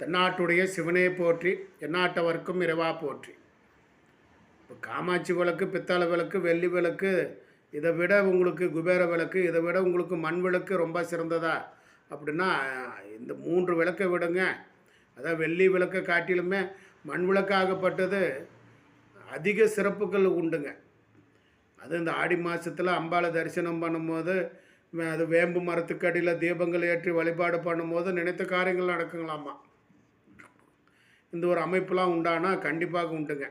தென்னாட்டுடைய சிவனே போற்றி எந்நாட்டவர்க்கும் இறைவா போற்றி. இப்போ காமாட்சி விளக்கு பித்தளை விளக்கு வெள்ளி விளக்கு இதை விட உங்களுக்கு குபேர விளக்கு இதை விட உங்களுக்கு மண் விளக்கு ரொம்ப சிறந்ததா? அப்படின்னா இந்த மூன்று விளக்கை விடுங்க. அதான் வெள்ளி விளக்கை காட்டிலுமே மண் விளக்காகப்பட்டது அதிக சிறப்புகள் உண்டுங்க. அது இந்த ஆடி மாதத்தில் அம்பாளை தரிசனம் பண்ணும்போது அது வேம்பு மரத்துக்கு அடியில் தீபங்கள் ஏற்றி வழிபாடு பண்ணும்போது நினைத்த காரியங்கள் நடக்குங்களாமா? இந்த ஒரு அமைப்புலாம் உண்டானா கண்டிப்பாக உண்டுங்க.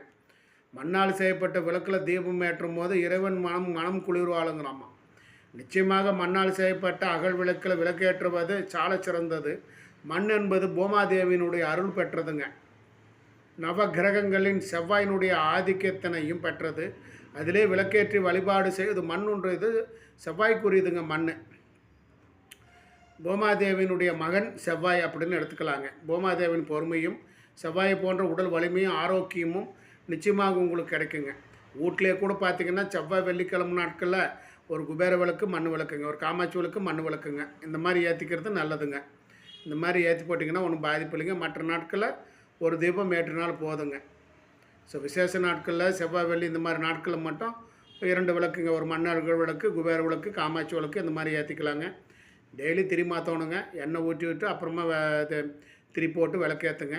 மண்ணால் செய்யப்பட்ட விளக்கில் தீபம் ஏற்றும் போது இறைவன் மனம் மனம் குளிர்வாளுங்கிறாமா நிச்சயமாக மண்ணால் செய்யப்பட்ட அகல் விளக்கில் விளக்கேற்றுவது சால சிறந்தது. மண் என்பது பூமாதேவியினுடைய அருள் பெற்றதுங்க. நவ கிரகங்களின் செவ்வாயினுடைய ஆதிக்கத்தினையும் பெற்றது. அதிலே விளக்கேற்றி வழிபாடு செய்வது மண் ஒன்று இது செவ்வாய்க்குரியதுங்க மண் பூமாதேவியினுடைய மகன் செவ்வாய் அப்படின்னு எடுத்துக்கலாங்க. பூமாதேவின் பொறுமையும் செவ்வாயை போன்ற உடல் வலிமையும் ஆரோக்கியமும் நிச்சயமாக உங்களுக்கு கிடைக்குங்க. வீட்டிலே கூட பார்த்தீங்கன்னா செவ்வாய் வெள்ளிக்கிழமை நாட்களில் ஒரு குபேர விளக்கு மண் விளக்குங்க. ஒரு காமாட்சி விளக்கு மண் விளக்குங்க. இந்த மாதிரி ஏற்றிக்கிறது நல்லதுங்க. இந்த மாதிரி ஏற்றி போட்டிங்கன்னா ஒன்றும் பாதிப்பு இல்லைங்க. மற்ற நாட்களில் ஒரு தீபம் ஏற்று நாள் போதுங்க. ஸோ விசேஷ நாட்களில் செவ்வாய் வெள்ளி இந்த மாதிரி நாட்களில் மட்டும் இரண்டு விளக்குங்க. ஒரு மண்ணர்கள் விளக்கு குபேர விளக்கு காமாட்சி விளக்கு இந்த மாதிரி ஏற்றிக்கலாங்க டெய்லி திரி மாற்றணுங்க எண்ணெய் ஊற்றி விட்டு அப்புறமா இது திரி போட்டு விளக்கேற்றுங்க